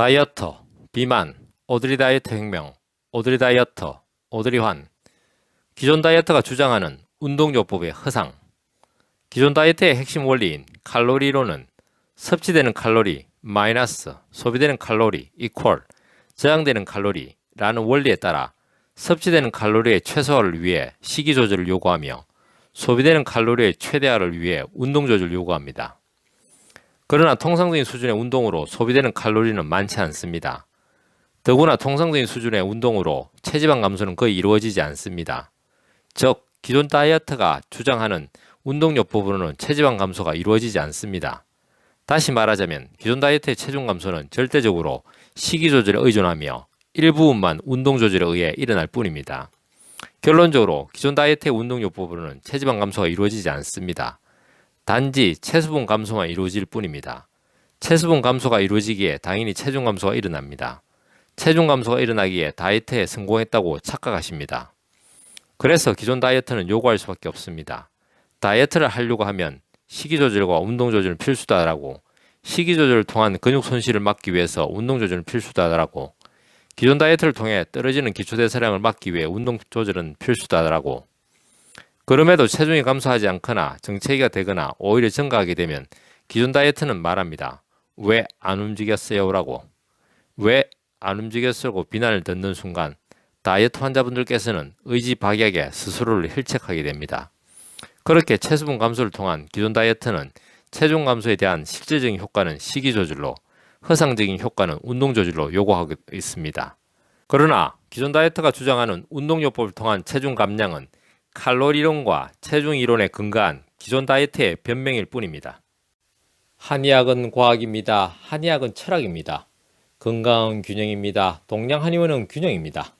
다이어터, 비만, 오드리 다이어트 혁명, 오드리 다이어터, 오드리 환. 기존 다이어트가 주장하는 운동요법의 허상. 기존 다이어트의 핵심 원리인 칼로리로는 섭취되는 칼로리 마이너스 소비되는 칼로리 이퀄 저장되는 칼로리라는 원리에 따라 섭취되는 칼로리의 최소화를 위해 식이 조절을 요구하며 소비되는 칼로리의 최대화를 위해 운동 조절을 요구합니다. 그러나 통상적인 수준의 운동으로 소비되는 칼로리는 많지 않습니다. 더구나 통상적인 수준의 운동으로 체지방 감소는 거의 이루어지지 않습니다. 즉, 기존 다이어트가 주장하는 운동요법으로는 체지방 감소가 이루어지지 않습니다. 다시 말하자면 기존 다이어트의 체중 감소는 절대적으로 식이 조절에 의존하며 일부분만 운동 조절에 의해 일어날 뿐입니다. 결론적으로 기존 다이어트의 운동요법으로는 체지방 감소가 이루어지지 않습니다. 단지 체수분 감소만 이루어질 뿐입니다. 체수분 감소가 이루어지기에 당연히 체중 감소가 일어납니다. 체중 감소가 일어나기에 다이어트에 성공했다고 착각하십니다. 그래서 기존 다이어트는 요구할 수밖에 없습니다. 다이어트를 하려고 하면 식이 조절과 운동 조절은 필수다라고 식이 조절을 통한 근육 손실을 막기 위해서 운동 조절은 필수다라고 기존 다이어트를 통해 떨어지는 기초 대사량을 막기 위해 운동 조절은 필수다라고 그럼에도 체중이 감소하지 않거나 정체기가 되거나 오히려 증가하게 되면 기존 다이어트는 말합니다. 왜 안 움직였어요?라고 왜 안 움직였어고 비난을 듣는 순간 다이어트 환자분들께서는 의지 박약에 스스로를 힐책하게 됩니다. 그렇게 체수분 감소를 통한 기존 다이어트는 체중 감소에 대한 실질적인 효과는 식이 조절로, 허상적인 효과는 운동 조절로 요구하고 있습니다. 그러나 기존 다이어트가 주장하는 운동요법을 통한 체중 감량은 칼로리론과 체중 이론에 근거한 기존 다이어트의 변명일 뿐입니다. 한의학은 과학입니다. 한의학은 철학입니다. 건강은 균형입니다. 동양 한의원은 균형입니다.